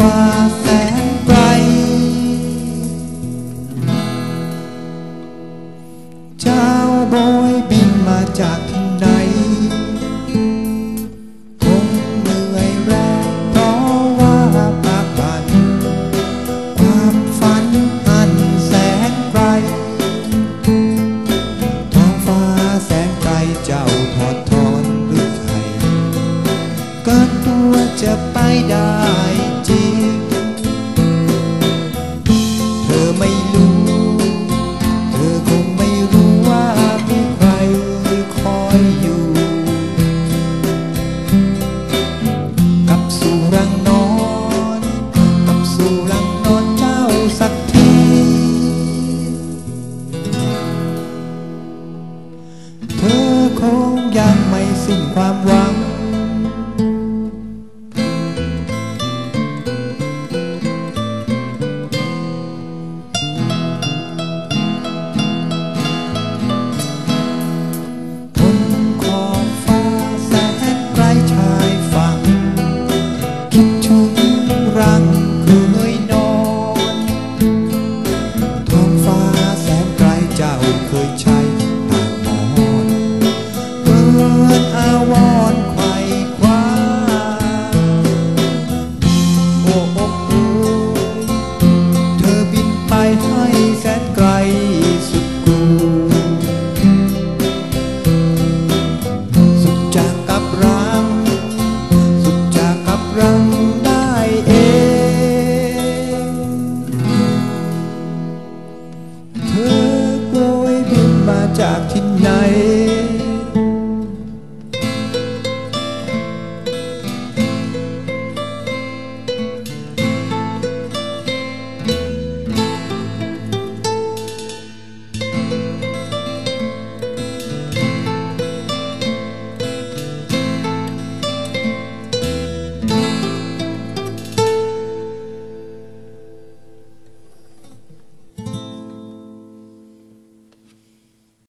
ฟ้าแสนไกลเจ้าบินมาจากที่ไหนคงเหนื่อยแรงเพราะว่าปากปัน ความฝันอันแสนไกลท้งฟ้าแสนไกลเจ้าถอดถอนรือไทยก็ตัวจะไปได้ ยังไม่สิ้นความหวัง อาวรไขว่คว้าโอ้โเธอบินไปให้แสนไกลสุดกูสุดจากกับรัง สุดจากกับรังได้เอง เธอโกยบินมาจากที่ไหน